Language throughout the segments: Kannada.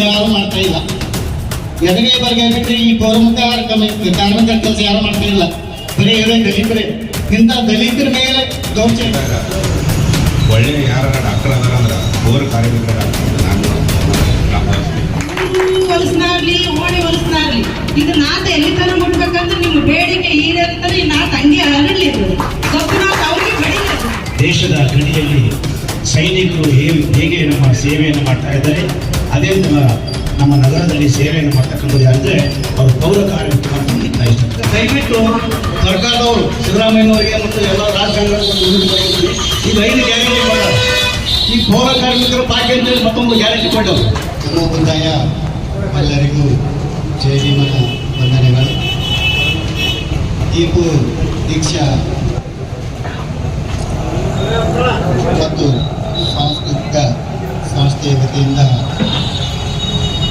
ಯಾರು ಮಾಡ್ತಾ ಇಲ್ಲ. ಎಡಗೈ ಬಲಗೈ ಬಿಟ್ಟರೆ ಈ ಗೋರ್ಮುಖ ಕಾರ್ಮಿಕರ ಕೆಲಸ ಯಾರು ಮಾಡ್ತಾ ಇಲ್ಲ. ಬರೀ ಹೇಳೋ ದಲಿತರೇ. ಇಂಥ ದಲಿತರ ಮೇಲೆ ದೌರ್ಜನ್ಯ. ಒಳ್ಳೆ ಯಾರ ಡಾಕ್ಟರ್ ಅದಾರ ಅಂದ್ರೆ ಬೋರ್ ಕಾರ್ಮಿಕರ. ಹೊಲಸ್ನಾಗ್ಲಿ ಓಣಿ ಹೊಲಸ್ನಾಗ್ಲಿ ಇದು ನಾತ ಎಲ್ಲಿ ತರ ಮುಟ್ಬೇಕಂದ್ರೆ ನಿಮ್ಮ ಬೇಡಿಕೆ ಈಡೇರ್ತದೆ ಈ ನಾತ ಹಂಗೆ ನಾತ ಅವ್ರಿಗೆ ಬೆಳಿಬೇಕು ದೇಶದ ಗಡಿಯಲ್ಲಿ ಸೈನಿಕರು ಹೇಗೆ ಹೇಗೆ ನಮ್ಮ ಸೇವೆಯನ್ನು ಮಾಡ್ತಾ ಇದ್ದಾರೆ? ಅದೇ ನಮ್ಮ- ನಗರದಲ್ಲಿ ಸೇವೆಯನ್ನು ಮಾಡ್ತಕ್ಕಂಥದ್ದು ಅಂದ್ರೆ ಅವರು ಪೌರ ಕಾರ್ಮಿಕರು ಅಂತ ದಯವಿಟ್ಟು ಸರ್ಕಾರದವರು ಸಿದ್ದರಾಮಯ್ಯನವರಿಗೆ ಮತ್ತು ಎಲ್ಲ ರಾಜಕಾರಣಿಗಳಿಗೆ ಈಗ ಐದು ಗ್ಯಾರಂಟಿ ಕೊಟ್ಟರು ಈ ಪೌರ ಕಾರ್ಮಿಕರ ಪ್ಯಾಕೇಜ್ ಮತ್ತೊಂದು ಗ್ಯಾರಂಟಿ ಕೊಟ್ಟರು. ನಮ್ಮ ಎಲ್ಲರಿಗೂ ಜಯ ಜೀವನ ವಂದನೆಗಳು. ದೀಪು, ದೀಕ್ಷಾ. ಮತ್ತು ಸಾಂಸ್ಕೃತಿಕ ಸಂಸ್ಥೆಯ ವತಿಯಿಂದ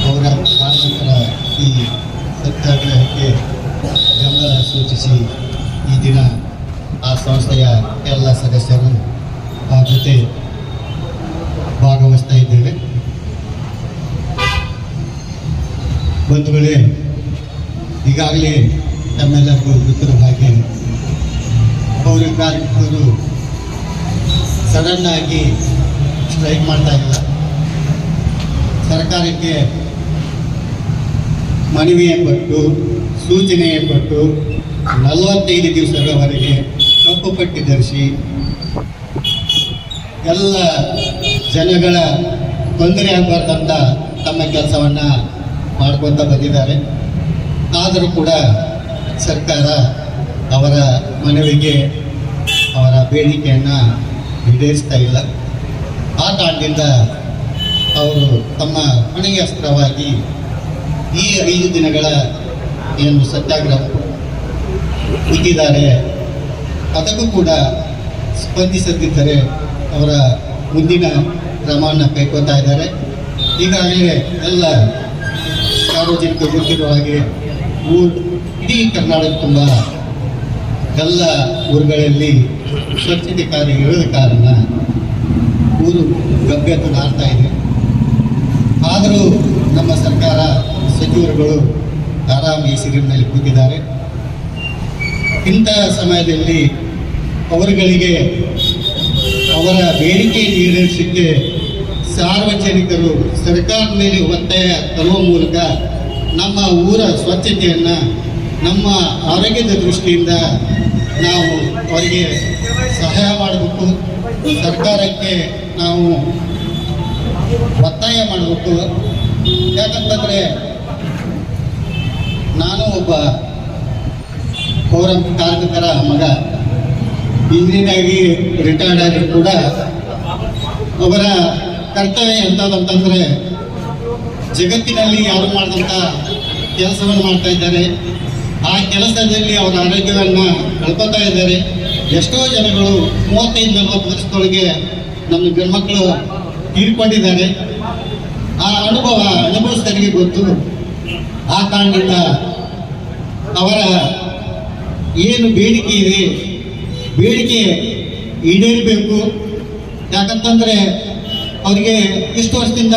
ಪೌರ ಕಾರ್ಮಿಕರ ಈ ಸತ್ಯಾಗ್ರಹಕ್ಕೆ ಬೆಂಬಲ ಸೂಚಿಸಿ ಈ ದಿನ ಆ ಸಂಸ್ಥೆಯ ಎಲ್ಲ ಸದಸ್ಯರು ಆ ಜೊತೆ ಭಾಗವಹಿಸ್ತಾ ಇದ್ದೇವೆ. ಬಂಧುಗಳೇ, ಈಗಾಗಲೇ ತಮ್ಮೆಲ್ಲರಿಗೂ ಗೊತ್ತಿರುವ ಹಾಗೆ ಪೌರ ಕಾರ್ಮಿಕರು ಸಡನ್ ಆಗಿ ಸ್ಟ್ರೈಕ್ ಮಾಡ್ತಾ ಇಲ್ಲ. ಸರ್ಕಾರಕ್ಕೆ ಮನವಿಯ ಪಟ್ಟು, ಸೂಚನೆಯ ಪಟ್ಟು ನಲವತ್ತೈದು ದಿವಸದವರೆಗೆ ಕಪ್ಪು ಪಟ್ಟಿ ಧರಿಸಿ ಎಲ್ಲ ಜನಗಳ ತೊಂದರೆ ಆಗಬಾರ್ದಂತ ತಮ್ಮ ಕೆಲಸವನ್ನು ಮಾಡ್ಕೊತ ಬಂದಿದ್ದಾರೆ. ಆದರೂ ಕೂಡ ಸರ್ಕಾರ ಅವರ ಮನವಿಗೆ ಅವರ ಬೇಡಿಕೆಯನ್ನು ಈಡೇರಿಸ್ತಾ ಇಲ್ಲ. ಆ ಕಾರಣದಿಂದ ಅವರು ತಮ್ಮ ಕೊನೆಯ ಅಸ್ತ್ರವಾಗಿ ಈ ಐದು ದಿನಗಳ ಏನು ಸತ್ಯಾಗ್ರಹ ಇಟ್ಟಿದ್ದಾರೆ, ಅದಕ್ಕೂ ಕೂಡ ಸ್ಪಂದಿಸದಿದ್ದರೆ ಅವರ ಮುಂದಿನ ಕ್ರಮವನ್ನು ಕೈಗೊಳ್ತಾ ಇದ್ದಾರೆ. ಈಗಾಗಲೇ ಎಲ್ಲ ಸಾರ್ವಜನಿಕ ಗೊತ್ತಿರುವ ಹಾಗೆ ಊರ್, ಇಡೀ ಕರ್ನಾಟಕ ತುಂಬ ಎಲ್ಲ ಊರುಗಳಲ್ಲಿ ಸ್ವಚ್ಛತೆ ಕಾರ್ಯ ಇರದ ಕಾರಣ ಊರು ಗಬ್ಬೆದ್ದು ನಾಡ್ತಾ ಇದೆ ಆದರೂ ನಮ್ಮ ಸರ್ಕಾರ ಸಚಿವರುಗಳು ಆರಾಮ ಈ ಸಿರಿನಲ್ಲಿ ಕೂತಿದ್ದಾರೆ. ಇಂಥ ಸಮಯದಲ್ಲಿ ಅವರುಗಳಿಗೆ ಅವರ ಬೇಡಿಕೆ ಈಡೇರಿಸಲಿಕ್ಕೆ ಸಾರ್ವಜನಿಕರು ಸರ್ಕಾರದ ಮೇಲೆ ಒತ್ತಾಯ ತರುವ ಮೂಲಕ ನಮ್ಮ ಊರ ಸ್ವಚ್ಛತೆಯನ್ನು, ನಮ್ಮ ಆರೋಗ್ಯದ ದೃಷ್ಟಿಯಿಂದ ನಾವು ಅವರಿಗೆ ಸಹಾಯ ಮಾಡಬೇಕು. ಸರ್ಕಾರಕ್ಕೆ ನಾವು ಒತ್ತಾಯ ಮಾಡಬೇಕು. ಯಾಕಂತಂದರೆ ನಾನು ಒಬ್ಬ ಪೌರ ಕಾರ್ಮಿಕರ ಮಗ. ಇಂಜಿನಿಯರಾಗಿ ರಿಟೈರ್ಡ್ ಆದರೂ ಕೂಡ ಅವರ ಕರ್ತವ್ಯ ಎಂಥದಂತಂದರೆ ಜಗತ್ತಿನಲ್ಲಿ ಯಾರು ಮಾಡಿದಂಥ ಕೆಲಸವನ್ನು ಮಾಡ್ತಾ ಇದ್ದಾರೆ. ಆ ಕೆಲಸದಲ್ಲಿ ಅವರ ಆರೋಗ್ಯವನ್ನು ಕಳ್ಕೊತಾ ಇದ್ದಾರೆ. ಎಷ್ಟೋ ಜನಗಳು ಮೂವತ್ತೈದು ನಲವತ್ತು ವರ್ಷದೊಳಗೆ ನಮ್ಮ ಗಂಡ್ಮಕ್ಳು ತೀರ್ಕೊಂಡಿದ್ದಾರೆ. ಆ ಅನುಭವ ಅನುಭವಿಸ್ತಾರೆ ಗೊತ್ತು. ಆ ಕಾರಣದಿಂದ ಅವರ ಏನು ಬೇಡಿಕೆ ಇದೆ, ಬೇಡಿಕೆ ಈಡೇರಬೇಕು. ಯಾಕಂತಂದ್ರೆ ಅವರಿಗೆ ಇಷ್ಟು ವರ್ಷದಿಂದ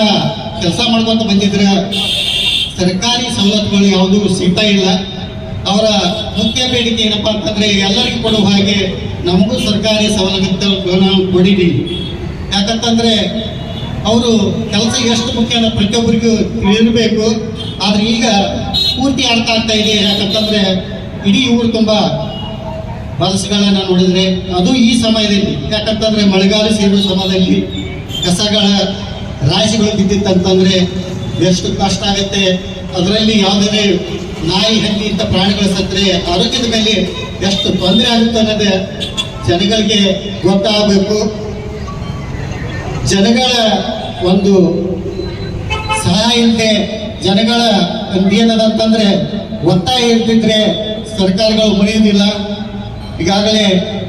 ಕೆಲಸ ಮಾಡ್ಕೊಂತ ಬಂದಿದ್ರೆ ಸರ್ಕಾರಿ ಸವಲತ್ತುಗಳು ಯಾವುದೂ ಸಿಗ್ತಾ ಇಲ್ಲ. ಅವರ ಮುಖ್ಯ ಬೇಡಿಕೆ ಏನಪ್ಪಾ ಅಂತಂದ್ರೆ ಎಲ್ಲರಿಗೂ ಕೊಡುವ ಹಾಗೆ ನಮಗೂ ಸರ್ಕಾರಿ ಸವಲತ್ತುಗಳನ್ನು ಕೊಡಿರಿ. ಯಾಕಂತಂದ್ರೆ ಅವರು ಕೆಲಸ ಎಷ್ಟು ಮುಖ್ಯ ಅನ್ನೋ ಪ್ರತಿಯೊಬ್ಬರಿಗೂ ಇರಬೇಕು ಆದ್ರೆ ಈಗ ಪೂರ್ತಿ ಅರ್ಥ ಆಗ್ತಾ ಇದೆ. ಯಾಕಂತಂದ್ರೆ ಇಡೀ ಊರು ತುಂಬಾ ಬಸ್ಗಳನ್ನ ನೋಡಿದ್ರೆ ಅದು ಈ ಸಮಯದಲ್ಲಿ, ಯಾಕಂತಂದ್ರೆ ಮಳೆಗಾಲ ಸೇರುವ ಸಮಯದಲ್ಲಿ ಕಸಗಳ ರಾಶಿಗಳು ಬಿದ್ದಿತ್ತಂತಂದ್ರೆ ಎಷ್ಟು ಕಷ್ಟ ಆಗುತ್ತೆ. ಅದರಲ್ಲಿ ಯಾವುದೇ ನಾಯಿ, ಹಂದಿ ಇಂಥ ಪ್ರಾಣಿಗಳ ಸತ್ತರೆ ಆರೋಗ್ಯದ ಮೇಲೆ ಎಷ್ಟು ತೊಂದರೆ ಆಗುತ್ತೆ ಅನ್ನೋದು ಜನಗಳಿಗೆ ಗೊತ್ತಾಗಬೇಕು. ಜನಗಳ ಒಂದು ಸಹಾಯ ಇಲ್ಲದೆ ಜನಗಳ ಏನದಂತಂದ್ರೆ ಒತ್ತಾಯ ಇರ್ತಿದ್ರೆ ಸರ್ಕಾರಗಳು ಮುರಿಯೋದಿಲ್ಲ. ಈಗಾಗಲೇ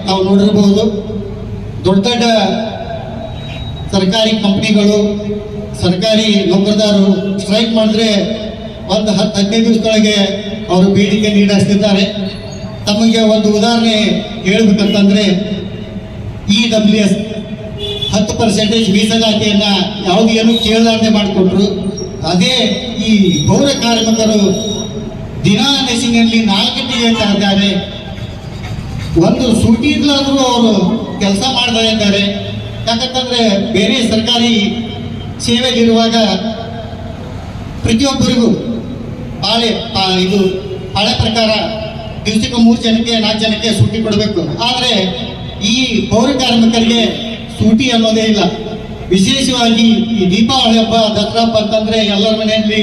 ನಾವು ನೋಡಿರಬಹುದು ದೊಡ್ಡ ದೊಡ್ಡ ಸರ್ಕಾರಿ ಕಂಪ್ನಿಗಳು, ಸರ್ಕಾರಿ ನೌಕರದಾರರು ಸ್ಟ್ರೈಕ್ ಮಾಡಿದ್ರೆ ಒಂದು ಹತ್ತು ಹದಿನೈದು ದಿವಸದೊಳಗೆ ಅವರು ಬೇಡಿಕೆ ನೀಡಿಸ್ತಿದ್ದಾರೆ ತಮಗೆ ಒಂದು ಉದಾಹರಣೆ ಹೇಳ್ಬೇಕಂತಂದ್ರೆ ಇ ಡಬ್ಲ್ಯೂ ಎಸ್ ಹತ್ತು ಪರ್ಸೆಂಟೇಜ್ ಮೀಸಲಾತಿಯನ್ನ ಯಾವ್ದು ಏನು ಕೇಳಲಾರ್ದೆ ಮಾಡಿಕೊಟ್ರು. ಅದೇ ಈ ಪೌರ ಕಾರ್ಮಿಕರು ದಿನಾ ನೆಸಿನಲ್ಲಿ ನಾಲ್ಕು ಗಂಟೆಗೆ ಅಂತ ಇದ್ದಾರೆ ಒಂದು ಸೂಟಿ ಇಲ್ಲಾದ್ರೂ ಅವರು ಕೆಲಸ ಮಾಡ್ತಾ ಇದ್ದಾರೆ. ಯಾಕಂತಂದ್ರೆ ಬೇರೆ ಸರ್ಕಾರಿ ಸೇವೆಗಿರುವಾಗ ಪ್ರತಿಯೊಬ್ಬರಿಗೂ ಪಾಳೆ ಇದು ಹಳೆ ಪ್ರಕಾರ ದಿವಸಕ್ಕೆ ಮೂರು ಜನಕ್ಕೆ, ನಾಲ್ಕು ಜನಕ್ಕೆ ಸೂಟಿ ಕೊಡಬೇಕು. ಆದರೆ ಈ ಪೌರ ಕಾರ್ಮಿಕರಿಗೆ ಸೂಟಿ ಅನ್ನೋದೇ ಇಲ್ಲ. ವಿಶೇಷವಾಗಿ ಈ ದೀಪಾವಳಿ ಹಬ್ಬ, ದಸರಾ ಹಬ್ಬ ಅಂತಂದ್ರೆ ಎಲ್ಲರ ಮನೆಯಲ್ಲಿ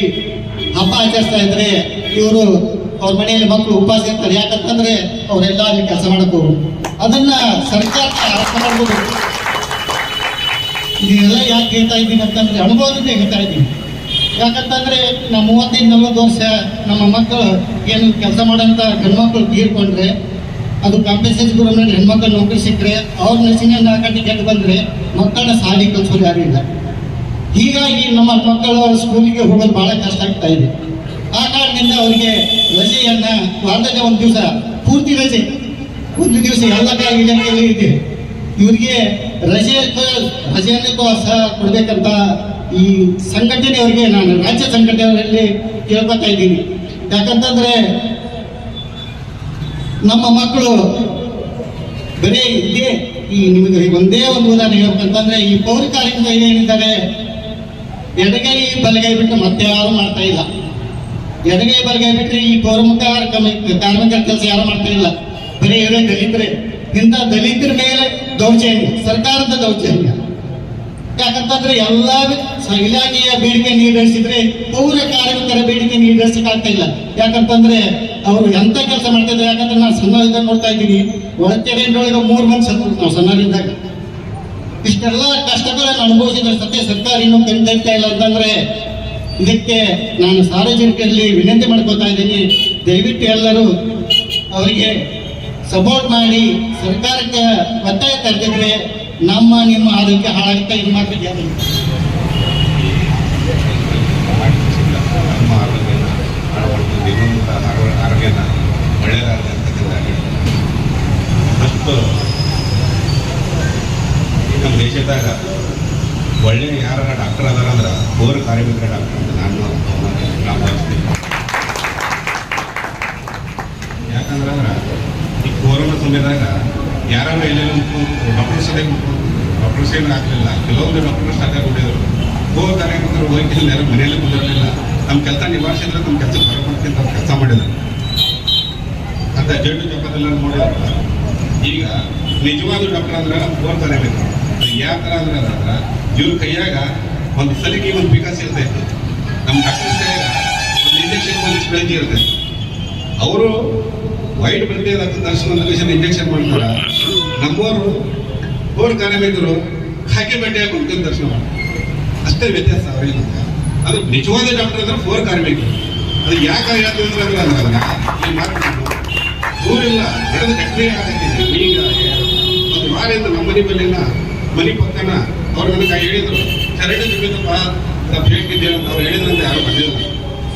ಹಬ್ಬ ಆಚರಿಸ್ತಾ ಇದ್ರೆ ಇವರು ಅವ್ರ ಮನೆಯಲ್ಲಿ ಮಕ್ಕಳು ಉಪವಾಸ ಇರ್ತಾರೆ. ಯಾಕಂತಂದ್ರೆ ಅವರೆಲ್ಲ ಅಲ್ಲಿ ಕೆಲಸ ಮಾಡಬಹುದು ಅದನ್ನ ಸರ್ಕಾರ ಅರ್ಥ ಮಾಡಬಹುದು ಇದೆಲ್ಲ ಯಾಕೆ ಹೇಳ್ತಾ ಇದ್ದೀನಿ ಅಂತಂದ್ರೆ ಅನುಭವದಿಂದ ಹೇಳ್ತಾ ಇದ್ದೀನಿ. ಯಾಕಂತಂದ್ರೆ ನಾವು ಮೂವತ್ತೈದು ನಲ್ವತ್ತು ವರ್ಷ ನಮ್ಮ ಮಕ್ಕಳು ಏನು ಕೆಲಸ ಮಾಡೋಂಥ ಗಂಡ್ಮಕ್ಳು ತೀರ್ಕೊಂಡ್ರೆ ಅದು ಕಾಂಪನ್ಸೇಷನ್ ಗೌರ್ಮೆಂಟ್ ಹೆಣ್ಮಕ್ಳು ನೌಕರಿ ಸಿಕ್ಕರೆ, ಅವ್ರ ನರ್ಸಿಂಗ್ ನಾಲ್ಕು ಗೆದ್ದು ಬಂದ್ರೆ ಮಕ್ಕಳನ್ನ ಸಾಲಿ ಕಲ್ಸೋದು ಯಾರು ಇಲ್ಲ. ಹೀಗಾಗಿ ನಮ್ಮ ಮಕ್ಕಳು ಸ್ಕೂಲಿಗೆ ಹೋಗೋದು ಬಹಳ ಕಷ್ಟ ಆಗ್ತಾ ಇದೆ. ಆ ಕಾರಣದಿಂದ ಅವರಿಗೆ ರಜೆಯನ್ನ ವಾರದಲ್ಲಿ ಒಂದು ದಿವಸ, ಪೂರ್ತಿ ರಜೆ. ಒಂದು ದಿವಸ ಎಲ್ಲ ಇಲಾಖೆಯಲ್ಲಿ ಇದೆ. ಇವರಿಗೆ ರಜೆ ರಜೆಯನ್ನು ಸಹ ಕೊಡ್ಬೇಕಂತ ಈ ಸಂಘಟನೆಯವರಿಗೆ ನಾನು ರಾಜ್ಯ ಸಂಘಟನೆಯವರಲ್ಲಿ ಕೇಳ್ಕೊತಾ ಇದ್ದೀನಿ. ಯಾಕಂತಂದ್ರೆ ನಮ್ಮ ಮಕ್ಕಳು ಬರೀ ಇದೇ ಈ ನಿಮಗೆ ಒಂದೇ ಒಂದು ಉದಾಹರಣೆ ಹೇಳ್ಬೇಕಂತಂದ್ರೆ ಈ ಪೌರ ಏನಿದ್ದಾರೆ ಎಡಗೈ ಬಲಗೈ ಬಿಟ್ಟು ಮತ್ತೆ ಯಾರು ಮಾಡ್ತಾ ಇಲ್ಲ. ಎಡಗೈ ಬಲಗೈ ಬಿಟ್ಟರೆ ಈ ಪೌರಮುಖ ಕಾರ್ಮಿಕರ ಕೆಲಸ ಯಾರು ಮಾಡ್ತಾ ಇಲ್ಲ. ಬರೀ ಇವರೇ ದಲಿತರೆ. ಇಂಥ ದಲಿತರ ಮೇಲೆ ದೌರ್ಜನ್ಯ, ಸರ್ಕಾರದ ದೌರ್ಜನ್ಯ. ಯಾಕಂತಂದ್ರೆ ಎಲ್ಲ ಇಲಾಖೆಯ ಬೇಡಿಕೆ ಈಡೇರಿಸಿದ್ರೆ ಪೌರ ಕಾರ್ಮಿಕರ ಬೇಡಿಕೆ ಈಡೇರಿಸಕ್ ಆಗ್ತಾ ಇಲ್ಲ. ಯಾಕಂತಂದ್ರೆ ಅವರು ಎಂತ ಕೆಲಸ ಮಾಡ್ತಾ ಇದ್ದಾರೆ ಯಾಕಂದ್ರೆ ನಾನು ಸಣ್ಣದಾಗ ನೋಡ್ತಾ ಇದ್ದೀನಿ. ಒಳಗೆ ಮೂರು ಮಂದಿ ಸತ್ತು ನಾವು ಸಣ್ಣರಿದ್ದಾಗ ಇಷ್ಟೆಲ್ಲ ಕಷ್ಟಗಳನ್ನು ಅನುಭವಿಸಿದ ಸತ್ಯ, ಸರ್ಕಾರ ಇನ್ನೂ ಕಂಡ ಇಲ್ಲ ಅಂತಂದ್ರೆ ಇದಕ್ಕೆ ನಾನು ಸಾರ್ವಜನಿಕರಲ್ಲಿ ವಿನಂತಿ ಮಾಡ್ಕೋತಾ ಇದ್ದೀನಿ. ದಯವಿಟ್ಟು ಎಲ್ಲರೂ ಅವರಿಗೆ ಸಪೋರ್ಟ್ ಮಾಡಿ ಸರ್ಕಾರಕ್ಕೆ ಒತ್ತಾಯ ತರ್ತಿದ್ರೆ ನಮ್ಮ ನಿಮ್ಮ ಆರೋಗ್ಯ ಹಾಳಾಗ್ತಾ ಇದು ಮಾಡ್ತಿದ್ದೆ ನಮ್ಮ ಆರೋಗ್ಯನ ಹಾಳು ಮಾಡ್ಕೊಂಡು ಇನ್ನೊಂದು ಆರೋ- ಆರೋಗ್ಯನ ಒಳ್ಳೆಯದಾಗಲಿ ಅಂತಕ್ಕಂಥದ್ದಾಗಿ ಫಸ್ಟು ಈ ನಮ್ಮ ದೇಶದಾಗ ಒಳ್ಳೆ ಯಾರ ಡಾಕ್ಟರ್ ಅದಾರ ಅಂದ್ರೆ ಪೌರ ಕಾರ್ಮಿಕರ ಡಾಕ್ಟರ್ ಅಂತ ನಾನು ನಾವು ಭಾವಿಸ್ತೀನಿ ಯಾಕಂದ್ರೆ ಅಂದ್ರೆ ಈ ಕೊರೋನಾ ಸಮಯದಾಗ ಯಾರು ಎಲ್ಲೆಲ್ಲ ಡಾಕ್ಟರ್ ಸಲಹೆ ಡಾಕ್ಟರ್ ಸೇವೆ ಆಗಲಿಲ್ಲ ಕೆಲವೊಂದು ಡಾಕ್ಟರ್ ಸ್ಟಾರ್ಟ್ ಕೊಟ್ಟಿದ್ರು ಪೌರ ಕಾರ್ಮಿಕರು ಹೋಗಿ ಯಾರು ಮನೆಯಲ್ಲಿ ಕುಂದಿರಲಿಲ್ಲ ನಮ್ಮ ಕೆಲಸ ನಿವಾರಿಸಿದ್ರೆ ನಮ್ಮ ಕೆಲಸ ಹೊರಬರ್ಕಿಂತ ಅವ್ರು ಕೆಲಸ ಮಾಡಿದ್ರು ಅಂತ ಜಡ್ಡು ಜಪದೆಲ್ಲ ನೋಡಿದ ಈಗ ನಿಜವಾದ ಡಾಕ್ಟರ್ ಅಂದ್ರೆ ಕಾರ್ಮಿಕರು ಅದು ಯಾವ ಥರ ಅಂದ್ರೆ ಇವ್ರ ಕೈಯಾಗ ಒಂದು ಸಲಿಗೆ ಒಂದು ವಿಕಾಸ ಇರ್ತೈತೆ ನಮ್ಮ ಡಾಕ್ಟರ್ ಕೈಯಾಗ ಒಂದು ಇಂಜೆಕ್ಷನ್ ಒಂದು ಸ್ಪ್ರೇಜ್ ಇರ್ತೈತೆ. ಅವರು ವೈಟ್ ಬಂದೇ ದರ್ಶನ ದರ್ಶನ ಇಂಜೆಕ್ಷನ್ ಮಾಡ್ತಾರ. ನಮ್ಮವರು ಕೋರ್ ಕಾರ್ಮಿಕರು ಹಾಕಿ ಬಟ್ಟೆ ಹಾಕೊಂಡು ದರ್ಶನ ಮಾಡ್ತಾರೆ. ಅಷ್ಟೇ ವ್ಯತ್ಯಾಸ ಅವರಿಗೆ. ಅದು ನಿಜವಾದ ಡಾಕ್ಟರ್ ಅಂದ್ರೆ ಫೋರ್ ಕಾರ್ಮಿಕರು ಅದು ಯಾಕೆ ಹೇಳ್ತೀವಿ ಅಂದ್ರೆ ಈ ಮಾರ್ಕೆಟ್ ಊರಿಲ್ಲ ನಡೆದ ಕಟ್ಟಲೆ ಆಗತ್ತಿದೆ ಈಗ ಒಂದು ವಾರದಿಂದ ನಮ್ಮ ಮನೆ ಬಲ್ಲಿನ ಮನೆ ಪಕ್ಕನ ಅವ್ರು ನನಗೆ ಹೇಳಿದ್ರು. ಚರಂಡಿ ತುಂಬಿದಪ್ಪ ನಾವು ಹೇಳ್ತಿದ್ದೇವೆ ಅಂತ ಅವ್ರು ಹೇಳಿದ್ರಂತೆ ಯಾರು ಬಂದಿಲ್ಲ.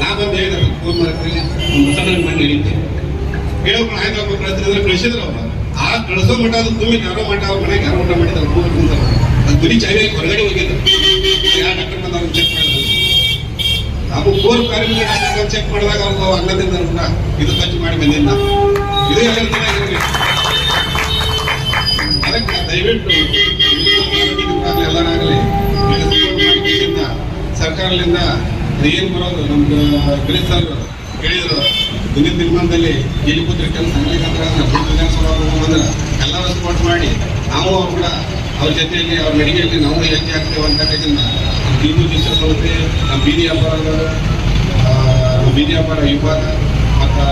ನಾ ಬಂದು ಹೇಳಿದ್ರೆ ಫೋನ್ ಮಾಡ್ತೀನಿ ಮುಸಲ್ಮಾನ ಮನೆ ಹೇಳಿದ್ದೆ ಕೇಳೋಕೆ ಆಯ್ತು ಅಂದ್ರೆ ಕಳಿಸಿದ್ರು ಅವ್ರು. ಆ ಕಳಿಸೋ ಮಠ ಅದು ತುಂಬಿ ಯಾರೋ ಮಠ, ಅವ್ರ ಮನೆಗೆ ಯಾರೋ ಮಠ ಮಾಡಿದ್ರು ಮೂರು ಅದು ಗುರಿ ಚಾವಿ ಹೊರಗಡೆ ಹೋಗಿದ್ರು ಯಾವ ಡಾಕ್ಟರ್ ಬಂದು ಚೆಕ್ ಮಾಡಿದ್ರು ನಾವು ಕೋರ್ ಕಾರ್ಮಿಕ ಚೆಕ್ ಮಾಡಿದಾಗ ಅವ್ರು ಅನ್ನದಿಂದ ಕೂಡ ಇದು ಖರ್ಚು ಮಾಡಿ ಬಂದಿಲ್ಲ ಇದು ಹೇಳ್ತೀನಿ ಅದಕ್ಕೆ ದಯವಿಟ್ಟು ಎಲ್ಲರಾಗಲಿ ಸರ್ಕಾರದಿಂದ ಏನು ಬರೋದು, ನಮ್ದು ಗಿರೀಶ್ ಹೇಳಿದ್ರು. ಮುಂದಿನ ದಿನಮಾನದಲ್ಲಿ ಎಲ್ಲಿ ಕೂತ್ರೆ ಕೆಲಸ ಆಗ್ಲಿಕ್ಕಂದ್ರೆ ವಿಧಾನಸಭಾ ಅಂದ್ರೆ ಎಲ್ಲರೂ ಸಪೋರ್ಟ್ ಮಾಡಿ, ನಾವು ಅವ್ರು ಕೂಡ ಅವ್ರ ಜೊತೆಯಲ್ಲಿ ಅವ್ರ ಮೆಡಿಕಲ್ಗೆ ನಾವು ಹೆಜ್ಜೆ ಆಗ್ತೇವೆ ಅಂತಕ್ಕಂಥ ಬೀದಿ ದಿವಸ ಸಂಸ್ಥೆ ನಮ್ಮ ಬೀದಿ ವ್ಯಾಪಾರಗಳು ಬೀದಿ ವ್ಯಾಪಾರ ವಿಭಾಗ, ಮತ್ತು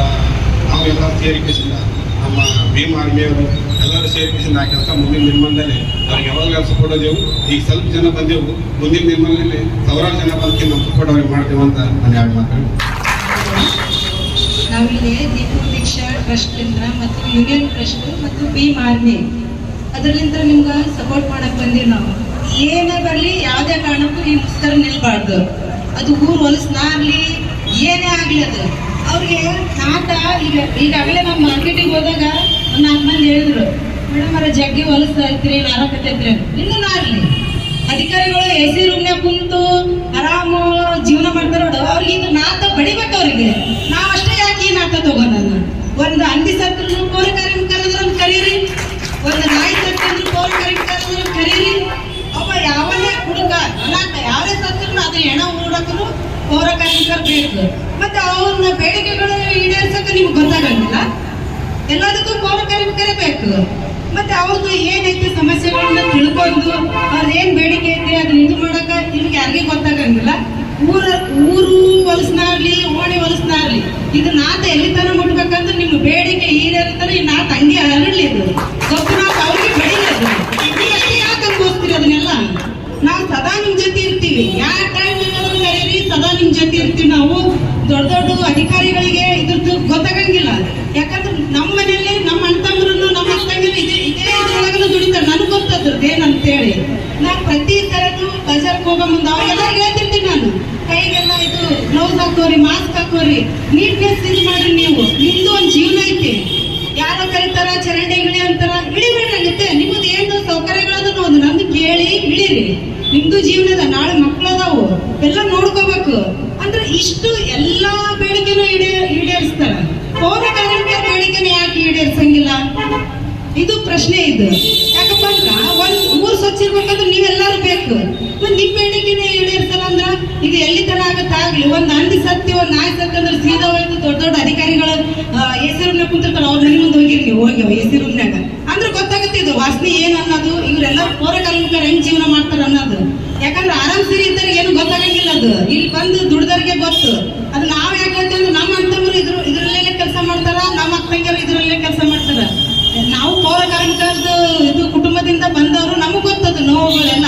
ನಾವು ಎಲ್ಲ ಸೇರಿಕೆಸಿಂದ ನಮ್ಮ ಭೀಮ್ ಆರ್ಮಿಯವರು ಎಲ್ಲರೂ ಸೇರಿಕೆಸಿಂದ ಆ ಕೆಲಸ ಮುಂದಿನ ನಿರ್ಮಾಣದಲ್ಲಿ ಅವ್ರಿಗೆ ಯಾವಾಗ ಕೆಲಸ ಕೊಡೋದೇವು ಈಗ ಸ್ವಲ್ಪ ಜನ ಬಂದೆವು. ಮುಂದಿನ ನಿರ್ಮಾಣದಲ್ಲಿ ಸಾವಿರಾರು ಜನ ಬಂದಕ್ಕೆ ನಮ್ಮ ಸಪೋರ್ಟ್ ಅವ್ರಿಗೆ ಮಾಡ್ತೇವೆ ಅಂತ ನಾನು ಯಾರು ಮಾತಾಡಿ ನಾವಿಲ್ಲಿ ದೀಪು ದೀಕ್ಷಾ ಟ್ರಸ್ಟ್ಲಿಂದ ಮತ್ತು ಯೂನಿಯನ್ ಟ್ರಸ್ಟ್ ಮತ್ತು ಭೀಮ್ ಆರ್ಮಿ. ಅದರಲ್ಲಿಂದ ನಿಮ್ಗೆ ಸಪೋರ್ಟ್ ಮಾಡಕ್ ಬಂದೀವಿ ನಾವು. ಏನೇ ಬರಲಿ ಯಾವುದೇ ಕಾರಣಕ್ಕೂ ಈ ಮುಸ್ತರ ನಿಲ್ಬಾರ್ದು. ಅದು ಊರು ಹೊಲಸ್ನ ಆಗಲಿ, ಏನೇ ಆಗಲಿ ಅದು. ಅವ್ರಿಗೆ ನಾಟ, ಈಗ, ಈಗಾಗಲೇ ನಾವು ಮಾರ್ಕೆಟಿಗೆ ಹೋದಾಗ ಒಂದು ನಾಲ್ಕು ಮಂದಿ ಹೇಳಿದ್ರು ಮೇಡಮ್ ಅವರ ಜಗ್ಗಿ ಹೊಲಸ್ತಾ ಇರ್ತೀರಿ ನಾರಕತ್ತೈತ್ರಿ ಇನ್ನು ನಾರ್ಲಿ ಅಧಿಕಾರಿಗಳು ಎ ಸಿ ರೂಮ್ನ್ಯಾಗ ಕುಂತು ಆರಾಮ ಜೀವನ ಮಾಡ್ತಾರೆ ನೋಡು. ಅವ್ರಿಗೆ ಇದು ನಾತ ಬಡಿಬೇಕು ಅವ್ರಿಗೆ. ನಾವಷ್ಟೇ ಯಾಕೆ ಈ ನಾತ ನಾನು? ಒಂದು ಅಂಗಿ ಸತ್ರು ಪೌರ ಕಾರ್ಮಿಕರದ್ರ ಕರೀರಿ ಒಂದು ನಾಯಿ ಸತ್ತಿದ್ರು ಪೌರ ಕಾರ್ಮಿಕರದ್ರ ಕರೀರಿ ಒಬ್ಬ ಯಾವನೇ ಹುಡುಗ ಅನಾಥ ಯಾರೇ ಸತ್ರು ಅದು ಹೆಣ ಹೂಡಕ್ಕೂ ಪೌರ ಕಾರ್ಮಿಕರು ಬೇಕು ಮತ್ತೆ ಅವ್ರನ್ನ ಬೇಡಿಕೆಗಳು ಈಡೇರ್ಸಕ್ಕೆ ಗೊತ್ತಾಗಂಗಿಲ್ಲ ಎಲ್ಲದಕ್ಕೂ ಪೌರ ಕಾರ್ಮಿಕರೇ ಬೇಕು. ಮತ್ತೆ ಅವ್ರದ್ದು ಏನೈತಿ ಸಮಸ್ಯೆಗಳನ್ನ ತಿಳ್ಕೊಂಡು ಅವ್ರ ಏನ್ ಬೇಡಿಕೆ ಐತಿ ಅದನ್ನ ಇದು ಮಾಡಕ ನಿಮ್ಗೆ ಯಾರಿಗೆ ಗೊತ್ತಾಗಂಗಿಲ್ಲ. ಊರ, ಊರು ಹೊಲಸ್ನಾಗ್ಲಿ, ಓಣಿ ಹೊಲಸ್ನಾಗ್ಲಿ, ಇದು ನಾತ ಎಲ್ಲಿ ತನ ಮುಟ್ಬೇಕಂದ್ರೆ ನಿಮ್ಮ ಬೇಡಿಕೆ ಈಡೇರ್ತಾರೆ ಈ ನಾತ ಹಂಗೆ ಹರಡ್ಲಿ ಇದು ಗೊತ್ತು ನಾತ ಅವ್ರಿಗೆ ಬೆಳಿಲಿ ಅದು. ನೀವು ಅಷ್ಟೇ ಯಾಕೆ ಅನ್ಕೋಸ್ತೀರಿ ಅದನ್ನೆಲ್ಲ? ನಾವು ಸದಾ ನಿಮ್ ಜೊತೆ ಇರ್ತೀವಿ. ಯಾವ ಟೈಮ್ ಸದಾ ನಿಮ್ ಜೊತೆ ಇರ್ತೀವಿ ನಾವು. ದೊಡ್ಡ ದೊಡ್ಡ ಅಧಿಕಾರಿಗಳಿಗೆ ಗೊತ್ತಾಗಂಗಿಲ್ಲ ಯಾಕಂದ್ರೆ ನಮ್ಮ ಮನೆಯಲ್ಲಿ ನಮ್ಮ ಅಣ್ಣ ನಮ್ಮ ಅಣ್ಣಂಗಿರು ಇದೇ ಇದೇ ಇದ್ರೊಳಗನು ದುಡಿತಾರೆ. ನನಗೆ ಗೊತ್ತದ್ರದ್ದು ಏನಂತೇಳಿ. ನಾನು ಪ್ರತಿ ತರದ್ದು ಬಜಾರ್ಗೆ ಹೋಗೋ ಮುಂದೆ ಅವಾಗೆಲ್ಲ ಹೇಳ್ತಿರ್ತೀನಿ ನಾನು. ಕೈಗೆಲ್ಲ ಇದು ಗ್ಲೌಸ್ ಹಾಕೋರಿ ಮಾಸ್ಕ್ ಹಾಕೋರಿ. ನೀಟ್ನೆಸ್ ಇದು ಮಾಡ್ರಿ ನೀವು. ನಿಮ್ದು ಒಂದು ಜೀವನ ಐತಿ. ಯಾರೋ ಕರೀತಾರ, ಚರಂಡಿ ಇಳಿ ಅಂತಾರ ಇಳಿಬೇಕಾಗುತ್ತೆ ನಿಮ್ಮದು ಏನು ಸೌಕರ್ಯಗಳದ ಒಂದು ನಂದು ಕೇಳಿ ಇಳಿರಿ. ನಿಮ್ದು ಜೀವನದ ನಾಳೆ ಮಕ್ಕಳದಾವು ಎಲ್ಲ ನೋಡ್ಕೋಬೇಕು. ಅಂದ್ರೆ ಇಷ್ಟು ಎಲ್ಲಾ ಬೇಡಿಕೆನೂ ಈಡೇ ಈಡೇರಿಸ್ತಾರ. ಪೌರ ಕಾರ್ಮಿಕರ ಬೇಡಿಕೆನ ಯಾಕೆ ಈಡೇರಿಸಂಗಿಲ್ಲ? ಇದು ಪ್ರಶ್ನೆ ಇದು. ಯಾಕಪ್ಪ ಅಂದ್ರ, ಒಂದ್ ಊರ್ ಸ್ವಚ್ಛ ಇರ್ಬೇಕಂದ್ರೆ ನೀವೆಲ್ಲರೂ ಬೇಕು. ನಿಮ್ ಬೇಡಿಕೆನೇ ಈಡೇರಿಸಲ್ಲ ಅಂದ್ರ ಇದು ಎಲ್ಲಿ ತರ ಆಗತ್ತ ಆಗ್ಲಿ, ಒಂದ್ ಹಂದಿ ಸತ್ತಿ ಒಂದ್ ನಾಯಿ ಸತ್ತಿ ಅಂದ್ರೆ ಸೀದಾ ಹೋಯ್ತು, ದೊಡ್ಡ ದೊಡ್ಡ ಅಧಿಕಾರಿಗಳು ಎಸಿ ರೂಮ್ನಾಗ ಕುಂತಿರ್ತಾರ ಅವ್ರ ಮನೆ ಮುಂದೆ ಹೋಗಿರ್ಲಿ, ಹೋಗ್ಯಾವ ಎಸಿ ರೂಮ್ನಾಗ ಅಂದ್ರೆ ಗೊತ್ತಾಗುತ್ತೆ ಇದು ವಾಸನೆ ಏನ್ ಅನ್ನೋದು ಇವರೆಲ್ಲ ಪೌರ ಕಾರ್ಮಿಕರು ಹೆಂಗ್ ಜೀವನ ಮಾಡ್ತಾರ ಅನ್ನೋದು. ಯಾಕಂದ್ರೆ ಆರಾಮ್ ಸಿರಿ ಇದ್ದರೆ ಏನು ಗೊತ್ತಾಗಂಗಿಲ್ಲ ಅದು. ಇಲ್ಲಿ ಬಂದು ದುಡ್ದವ್ರಿಗೆ ಗೊತ್ತು. ಅದು ನಾವ್ ಯಾಕೆ ಹೇಳ್ತೀವಿ ಅಂದ್ರೆ ನಮ್ಮ ಅಂತವ್ರು ಇದ್ರ ಇದ್ರಲ್ಲೇ ಕೆಲಸ ಮಾಡ್ತಾರ ನಮ್ಮ ಅಕ್ಕಂಗಿಯರು ಇದ್ರಲ್ಲೇ ಕೆಲಸ ಮಾಡ್ತಾರ ನಾವು ಪೌರ ಕಾರ್ಮಿಕರದ್ದು ಇದು ಕುಟುಂಬದಿಂದ ಬಂದವರು ನಮಗ್ ಗೊತ್ತದು ನೋವುಗಳೆಲ್ಲ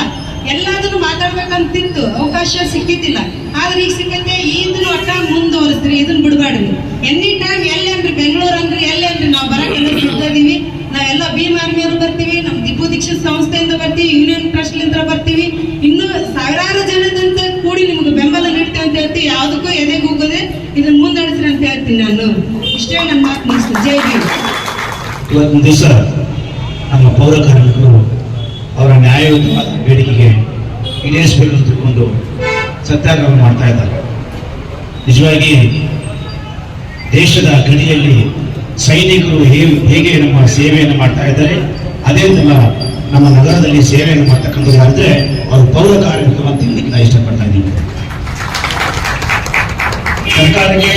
ಮಾತಾಡ್ಬೇಕಂತಿತ್ತು ಅವಕಾಶ ಸಿಕ್ಕಿದ್ದಿಲ್ಲ. ಆದ್ರೆ ಈಗ ಸಿಕ್ಕತ್ತೆ ಇದನ್ನು ಒಟ್ಟ ಮುಂದುವರಿಸ್ರಿ ಇದನ್ನ ಬಿಡ್ಬಾರ್ದು ಎನಿ ಟೈಮ್ ಎಲ್ಲಿ ಅಂದ್ರೆ ಬೆಂಗಳೂರು ಅಂದ್ರೆ ಎಲ್ಲಿ ನಾವ್ ನಾವು ಬರಕ್ಕೆಲ್ಲ ಸಿಗ್ತದೀವಿ ನಾವೆಲ್ಲ ಭೀಮ್ ಆರ್ಮಿಯವರು ಬರ್ತೀವಿ ನಮ್ಮ ದಿಬ್ಬು ದೀಕ್ಷಿತ್ ಸಂಸ್ಥೆಯಿಂದ ಬರ್ತೀವಿ ಯೂನಿಯನ್ ಟ್ರಸ್ಟ್ ಬರ್ತೀವಿ. ಇನ್ನು ಸಾವಿರಾರು ಜನದಂತ ಕೂಡಿ ನಿಮ್ಗೆ ಬೆಂಬಲ ನೀಡ್ತೇವೆ ಅಂತ ಹೇಳ್ತೀವಿ ಯಾವ್ದಕ್ಕೂ ಎದೆಗೂಗದೆ ಇದನ್ನ ಮುಂದಡಿಸ್ರಿ ಅಂತ ಹೇಳ್ತೀನಿ ನಾನು. ಇಷ್ಟೇ ನನ್ನ ಮಾತು ಮುಗಿಸ್ತು. ಜೈ ಭೀಮ್. ಇವತ್ತಿನ ದಿವಸ ನಮ್ಮ ಪೌರ ಕಾರ್ಮಿಕರು ಅವರ ನ್ಯಾಯಯುತವಾದ ಬೇಡಿಕೆಗೆ ಈಡೇರಿಸಬೇಕು ಅಂತ ಸತ್ಯಾಗ್ರಹ ಮಾಡ್ತಾ ಇದ್ದಾರೆ. ನಿಜವಾಗಿ ದೇಶದ ಗಡಿಯಲ್ಲಿ ಸೈನಿಕರು ಹೇಗೆ ನಮ್ಮ ಸೇವೆಯನ್ನು ಮಾಡ್ತಾ ಇದ್ದಾರೆ, ಅದೇ ತರ ನಮ್ಮ ನಗರದಲ್ಲಿ ಸೇವೆಯನ್ನು ಮಾಡ್ತಕ್ಕಂಥದ್ದು ಆದರೆ ಅವರು ಪೌರ ಕಾರ್ಮಿಕರು ಅಂತ ನಾನು ಇಷ್ಟಪಡ್ತಾ ಇದ್ದೀನಿ. ಸರ್ಕಾರಕ್ಕೆ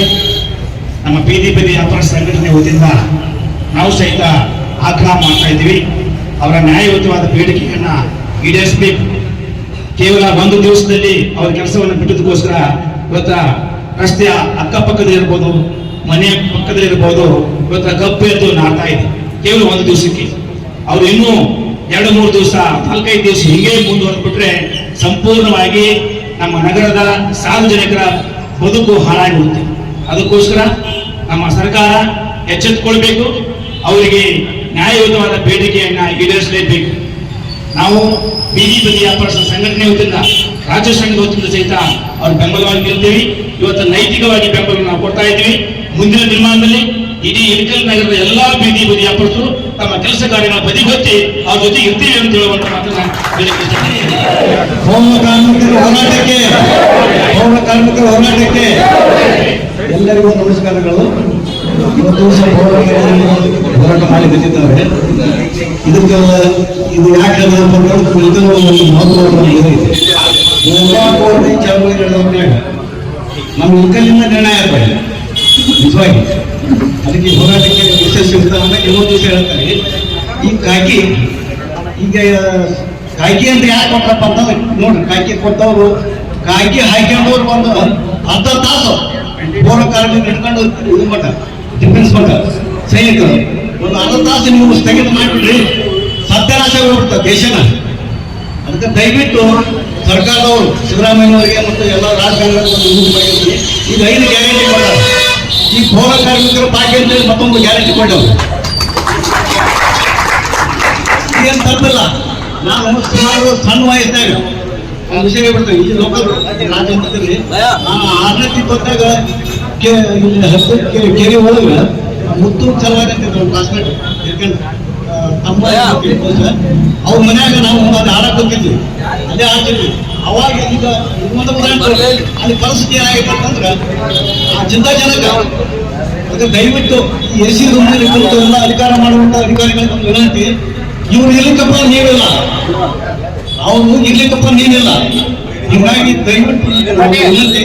ನಮ್ಮ ಬೀದಿ ಬೀದಿ ವ್ಯಾಪಾರ ಸಂಘಟನೆ ವತಿಯಿಂದ ನಾವು ಸಹಿತ ಆಗ್ರಹ ಮಾಡ್ತಾ ಇದ್ದೀವಿ. ಅವರ ನ್ಯಾಯಯುತವಾದ ಬೇಡಿಕೆಯನ್ನು ಈಡೇರಿಸಬೇಕು. ಕೇವಲ ಒಂದು ದಿವಸದಲ್ಲಿ ಅವರ ಕೆಲಸವನ್ನು ಬಿಟ್ಟದಕ್ಕೋಸ್ಕರ ಇವತ್ತ ರಸ್ತೆಯ ಅಕ್ಕಪಕ್ಕದಲ್ಲಿ ಇರ್ಬೋದು, ಮನೆ ಪಕ್ಕದಲ್ಲಿ ಇರ್ಬೋದು, ಇವತ್ತ ಕಪ್ಪು ಎದ್ದು ನಾಡ್ತಾ ಇದೆ. ಕೇವಲ ಒಂದು ದಿವಸಕ್ಕೆ. ಅವರು ಇನ್ನೂ ಎರಡು, ಮೂರು ದಿವಸ, ನಾಲ್ಕೈದು ದಿವಸ ಹೀಗೆ ಮುಂದುವರೆದ್ಬಿಟ್ರೆ ಸಂಪೂರ್ಣವಾಗಿ ನಮ್ಮ ನಗರದ ಸಾರ್ವಜನಿಕರ ಬದುಕು ಹಾಳಾಗಿರುತ್ತೆ ಅದಕ್ಕೋಸ್ಕರ ನಮ್ಮ ಸರ್ಕಾರ ಎಚ್ಚೆತ್ತುಕೊಳ್ಬೇಕು, ಅವರಿಗೆ ನ್ಯಾಯಯುತವಾದ ಬೇಡಿಕೆಯನ್ನ ಈಡೇರಿಸಲೇಬೇಕು. ನಾವು ಬೀದಿ ಬದಿ ವ್ಯಾಪಾರಸ್ಥರ ಸಂಘಟನೆ ವತಿಯಿಂದ ರಾಜ್ಯ ಸಂಘದ ವತಿಯಿಂದ ಸಹಿತ ಅವ್ರ ಬೆಂಬಲವಾಗಿ ನಿಲ್ತೀವಿ. ಇವತ್ತು ನೈತಿಕವಾಗಿ ಬೆಂಬಲ ನಾವು ಕೊಡ್ತಾ ಇದ್ದೀವಿ. ಮುಂದಿನ ದಿನಮಾನದಲ್ಲಿ ಇಡೀ ಇಳಕಲ್ ನಗರದ ಎಲ್ಲಾ ಬೀದಿ ಬದಿ ವ್ಯಾಪಾರಸ್ಥರು ತಮ್ಮ ಕೆಲಸ ಕಾರ್ಯಗಳ ಬದಿಗೊತ್ತಿ ಅವ್ರ ಜೊತೆ ಇರ್ತೀವಿ ಅಂತ ಹೇಳುವಂತ ಮಾತನ್ನ ಹೋರಾಟಕ್ಕೆ ಪೌರ ಕಾರ್ಮಿಕರ ಹೋರಾಟಕ್ಕೆ ಎಲ್ಲರಿಗೂ ನಮಸ್ಕಾರಗಳು. ಇವತ್ತು ಹೋರಾಟ ಮಾಡಿ ಬಂದಿದ್ದಾರೆ ಇದು ಯಾಕೆ ಅಂತಂದ್ರೆ ಇದನ್ನು ಒಂದು ಮಹತ್ವದ ಒಂದು ಇದೆ ನಡೆದವ್ರನ್ಯಾಗ ನಮ್ಮ ಇಲ್ಕಲ್ಲಿಂದ ನಿರ್ಣಯ ಇರ್ಬೇಕು ನಿಜವಾಗಿ ಅದಕ್ಕೆ ಹೋರಾಟಕ್ಕೆ ಯಶಸ್ವಿ ಅಂತ ಇನ್ನೊಂದು ದಿವಸ ಹೇಳ್ತಾರೆ ಈ ಕಾಕಿ ಈಗ ಕಾಕಿ ಅಂತ ಯಾಕೆ ಕೊಟ್ರಪ್ಪ ಅಂತಂದ್ರೆ ನೋಡ್ರಿ ಕಾಕಿ ಕೊಟ್ಟವರು ಕಾಕಿ ಹಾಕ್ಯಂಡವ್ರು ಒಂದು ಅರ್ಧ ತಾಸು. ಪೂರ್ವ ಕಾರ್ಮಿಕ ಹಿಡ್ಕೊಂಡು ಇದು ಮಾಡ್ತಾರೆ ಸೈನಿಕರು ಒಂದು ಅರ್ಧ ತಾಸು ನೀವು ಸ್ಥಗಿತ ಮಾಡಿಬಿಡ್ರಿ. ಸತ್ಯನಾಶ ಹೋಗ್ಬಿಡ್ತಾರೆ ದೇಶನ. ಅದಕ್ಕೆ ದಯವಿಟ್ಟು ಸರ್ಕಾರದವರು ಸಿದ್ದರಾಮಯ್ಯನವರಿಗೆ ಮತ್ತು ಎಲ್ಲ ವಿನಂತಿ ಈಗ ಐದು ಗ್ಯಾರಂಟಿ ಕೊಟ್ಟಾರ ಈ ಪೌರ ಕಾರ್ಮಿಕರ ಪ್ಯಾಕೇಜ್ ಮತ್ತೊಂದು ಗ್ಯಾರಂಟಿ ಕೊಟ್ಟವರು ಏನು ತಪ್ಪಿಲ್ಲ. ನಾನು ಸುಮಾರು ಸಣ್ಣ ವಯಸ್ಸಾಗ. ಆ ವಿಷಯ ಹೇಳ್ಬಿಡ್ತೇನೆ. ಈ ಲೋಕಲ್ ರಾಜಮಂತ್ರಿ ಆರನೇ ತಿಪ್ಪತ್ತಾಗ ಕೆರೆ ಒಳಗೆ ಮುತ್ತು ಸಲುವಾಗಿ ಅಂತ ಕ್ಲಾಸ್ಮೇಟ್ ತಮ್ಮ ಅವ್ರ ಮನ್ಯಾಗ ನಾವು ಅದು ಹಾಡಕ್ ಹೋಗಿದ್ವಿ. ಅದೇ ಆಡ್ತಿದ್ವಿ ಅವಾಗ ಈಗ ಇನ್ನೊಂದು ಉದಾಹರಣೆ ಅಲ್ಲಿ ಪರಿಸ್ಥಿತಿ ಏನಾಗಿತ್ತು ಅಂತಂದ್ರೆ ಆ ಚಿಂತಾ ಜನಕ ಅದು ದಯವಿಟ್ಟು ಎ ಸಿ ರೂಮ್ನಲ್ಲಿ ಕುರಿತು ಎಲ್ಲ ಅಧಿಕಾರ ಮಾಡುವಂತ ಅಧಿಕಾರಿಗಳಿಗೆ ಒಂದು ವಿನಂತಿ. ಇವ್ರು ಇರ್ಲಿಕ್ಕಪ್ಪ ನೀವಿಲ್ಲ. ಅವ್ರು ಇರ್ಲಿಕ್ಕಪ್ಪ ನೀವಿಲ್ಲ ಹೀಗಾಗಿ ದಯವಿಟ್ಟು ವಿನಂತಿ.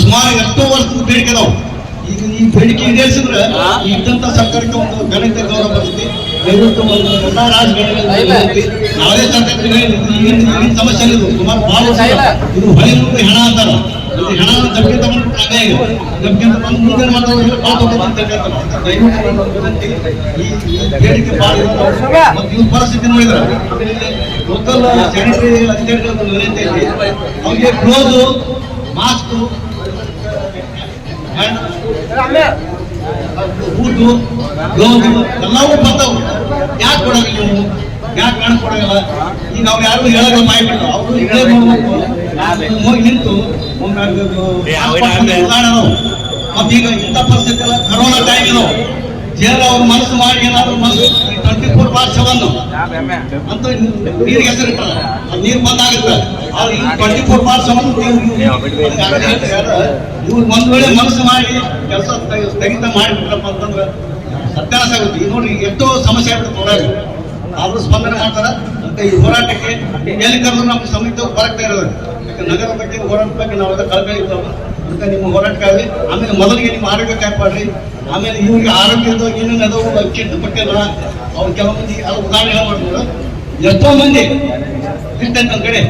ಸುಮಾರು ಎಷ್ಟೋ ವರ್ಷದ ಬೇಡಿಕೆ ಅದಾವ. ಈ ಬೇಡಿಕೆ ಈಡೇರಿಸಿದ್ರೆ ಇದ್ದಂತ ಸರ್ಕಾರಕ್ಕೆ ಒಂದು ಗಣಿತ ಗೌರವ ಬರ್ತೈತಿ ದಯವಿಟ್ಟು ಒಂದು ಎಲ್ಲ ಸರ್ಕಾರಕ್ಕೆ ಈಗಿನ ಈಗಿನ ಸಮಸ್ಯೆ ಇದು. ಸುಮಾರು ಬಹಳ ಇದು ಹೊಳೆ ಮುಂದೆ ಹೆಣ ಅಂತಾರ. ಇದು. ಹೆಣ ಜಪ್ಗೆ ತಗೊಂಡು ಮುಂದೆ ಮಾತಾಡೋದು ಭಾಳ ಅಂತ ದಯವಿಟ್ಟು ಈ ಬೇಡಿಕೆ ಭಾಳ. ಮತ್ತು ಇವ್ರ ಪರಿಸ್ಥಿತಿ ನೋಡಿದ್ರೆ ಲೋಕಲ್ ಸ್ಯಾನಿಟರಿ ಅಧಿಕಾರಿಗಳ ವಿನಂತಿ ಐತಿ ಅವ್ರಿಗೆ ಕ್ಲೋಸು ಮಾಸ್ಕು ಊಟು ಗ್ಲೌಸ್ ಎಲ್ಲವೂ ಬರ್ತಾವು. ಯಾಕೆ ಕೊಡಂಗಿಲ್ಲ ನೀವು? ಯಾಕೆ ಕಾಣ ಕೊಡಂಗಿಲ್ಲ ಈಗ ಅವ್ರು ಯಾರು ಹೇಳೋದು ಮಾಡಿಬಿಟ್ಟು ಅವ್ರು ಹೇಳೇ ಮಾಡ್ಬೇಕು ಹೋಗಿ ನಿಂತು. ಮತ್ತೀಗ ಇಂಥ ಪರಿಸ್ಥಿತಿ ಎಲ್ಲ ಕರೋನಾ ಟೈಮ್ ಇದು. ಜೇಲ ಅವ್ರ ಮನಸ್ಸು ಮಾಡಿ ಏನಾದ್ರು ಟ್ವೆಂಟಿ ಫೋರ್ ಬಾರ್ ಸೆವೆನ್ ಅಂತ ನೀರಿಗೆ ಹೆಸರು ಇಟ್ಟಲ್ಲ ಅದು ನೀರು ಬಂದಾಗುತ್ತೆ. ಈ ಟ್ವೆಂಟಿ ಫೋರ್ ಬಾರ್ ಸೆವೆನ್ ಇವ್ರು ಒಂದ್ ವೇಳೆ ಮನಸ್ಸು ಮಾಡಿ ಕೆಲಸ ಸ್ಥಗಿತ ಮಾಡಿಬಿಟ್ರಪ್ಪ ಅಂತಂದ್ರೆ ಸತ್ಯಾಸ ಆಗುತ್ತೆ. ಈಗ ನೋಡ್ರಿ ಎಷ್ಟೋ ಸಮಸ್ಯೆ ಆಗುತ್ತೆ ಹೊರಗೆ ಆದ್ರೂ ಸ್ಪಂದನೆ ಮಾಡ್ತಾರ. ಅಂತ ಈ ಹೋರಾಟಕ್ಕೆ ಎಲ್ಲಿ ಕರೆದ್ರು ನಮ್ಮ ಸಮಿತಿ ಬರಕ್ತಾ ಇರೋದು ನಗರ ಬಗ್ಗೆ ಹೋರಾಟ ಬಗ್ಗೆ ನಾವು ಅದಕ್ಕೆ ಕಳ್ಕಳಿ ಅದಕ್ಕೆ ನಿಮ್ಮ ಹೋರಾಟಕ್ಕಾಗಲಿ ಆಮೇಲೆ ಮೊದಲಿಗೆ ನಿಮ್ಮ ಆರೋಗ್ಯ ಕಾಪಾಡ್ರಿ. ಆಮೇಲೆ ಇವ್ರಿಗೆ ಆರೋಗ್ಯದ ಏನೇನು ಅದಾವು ಕೆಟ್ಟ ಪಟ್ಟಿಲ್ಲ ಅವ್ರು ಕೆಲವೊಂದು ಅದು ಉದಾಹರಣೆ ಮಾಡ್ಬೋದು ಎಷ್ಟೋ ಮಂದಿ ಇರ್ತೈತೆ ನಮ್ಮ ಕಡೆ.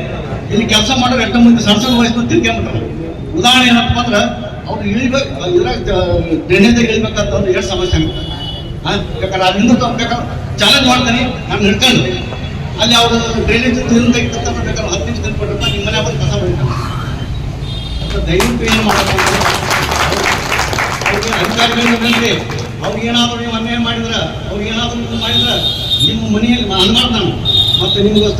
ಇಲ್ಲಿ ಕೆಲಸ ಮಾಡೋರು ಎಷ್ಟೋ ಮಂದಿ ಸಣ್ಣ ಸಣ್ಣ ವಯಸ್ಸು ತಿಳ್ಕೊಂಬಿಟ್ರೆ ಉದಾಹರಣೆ ಏನಪ್ಪ ಅಂದ್ರೆ ಅವ್ರು ಇಳಿಬೇಕು ಇದ್ರಾಗ ಇಳಿಬೇಕಂತ ಇಳಿಬೇಕಂತಂದ್ರೆ ಎಷ್ಟು ಸಮಸ್ಯೆ ಆಗುತ್ತೆ ಹಾ ಬೇಕಾದ್ರೆ ಹಿಂದೂ ಬೇಕಾದ್ರೆ ಚಾಲೆಂಜ್ ಮಾಡ್ತಾನೆ, ನಾನು ಹಿಡ್ಕೊಂಡು ಅಲ್ಲಿ ಅವರು ಡ್ರೈನೇಜ್ ಹಿಂದೆ ಬೇಕಾದ್ರೆ ಹತ್ತು ನಿಮಿಷ ತಿನ್ಕೊಟ್ರಪ್ಪ ನಿಮ್ಮ ಮನೆ ಬಂದು ಕಸ ಮಾಡಿರ್ತಾರೆ ದಯವಿಟ್ಟು ಏನು ಮಾಡಬೇಕು? ಅವ್ರಿಗೆ ಅಧಿಕಾರಿಗಳಿಂದ ಅವ್ರಿಗೆ ಏನಾದರೂ ನೀವು ಅನ್ಯಾಯ ಮಾಡಿದ್ರೆ, ಅವ್ರಿಗೆ ಏನಾದ್ರು ಇದು ಮಾಡಿದ್ರೆ ನಿಮ್ಮ ಮನೆಯಲ್ಲಿ ನಾನು. ಮತ್ತೆ ನಿಮ್ಗೆ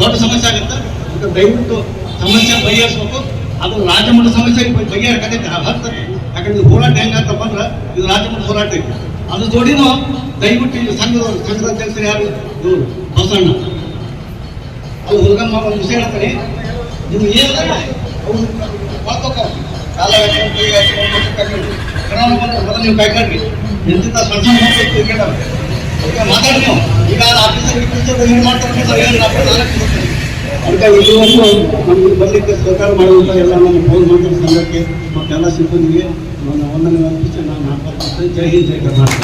ದೊಡ್ಡ ಸಮಸ್ಯೆ ಆಗುತ್ತೆ. ಅದಕ್ಕೆ ದಯವಿಟ್ಟು ಸಮಸ್ಯೆ ಬಗೆಹರಿಸ್ಬೇಕು. ಅದು ರಾಜ್ಯ ಮಟ್ಟ ಸಮಸ್ಯೆ ಬಗೆಹರಿಕತೈತೆ ಹತ್ತೈತೆ ಯಾಕಂದ್ರೆ ಇದು ಹೋರಾಟ ಅಂತ ಬಂದ್ರೆ ಇದು ರಾಜ್ಯಮಟ್ಟದ ಹೋರಾಟ ಐತಿ. ಅದು ಜೋಡಿನೂ ದಯವಿಟ್ಟು ಇಲ್ಲಿ ಸಂಘದ ಸಂಘದ ಅಧ್ಯಕ್ಷರು ಯಾರು? ಇದು ಬಸಣ್ಣ ಅದು ಹುಡುಗಮ್ಮ ಒಂದು ವಿಷಯ ಹೇಳ್ತಾರೆ ನೀವು ಏನು ಅವ್ರು ಮಾಡ್ಕೋತಾವ ಕಾಲ ಹಾಕ್ಕೊಂಡು, ಕೈ ಹಾಕ್ಕೊಂಡು, ಮುಖಕ್ಕೆ ಹಾಕ್ಕೊಂಡು. ಕರೋನಾ ಬಂದ್ರೆ ಮೊದಲು ನೀವು ಕೈಕಾಡ್ರಿ ಎಂತಿಂತ ಸಣ್ಣ ಸಣ್ಣ ಮಕ್ಕಳು ಕ್ರಿಕೆಟ್ ಈಗ ಮಾತಾಡಿ ನೀವು ಈಗ ಆಫೀಸರ್ ಗೀಫೀಸರ್ ಏನು ಮಾಡ್ತಾರೆ ಸರ್ ಹೇಳಿ ನಾವು ನಾಲ್ಕು ಕೊಡ್ತೀವಿ. ಅದಕ್ಕೆ ಇಲ್ಲಿವರೆಗೂ ನಮ್ಗೆ ಬರ್ಲಿಕ್ಕೆ ಸರ್ಕಾರ ಮಾಡುವಂಥ ಎಲ್ಲ ನಮ್ಮ ಫೋನ್ ಮಾಡಿದ ಸಂಘಕ್ಕೆ ಮತ್ತೆಲ್ಲ ಸಿಬ್ಬಂದಿಗೆ ನನ್ನ ವಂದನೆ ಅರ್ಪಿಸಿ ನಾನು ಮಾತಾಡ್ತೀನಿ ಜೈ ಹಿಂದ್ ಜೈ ಕರ್ನಾಟಕ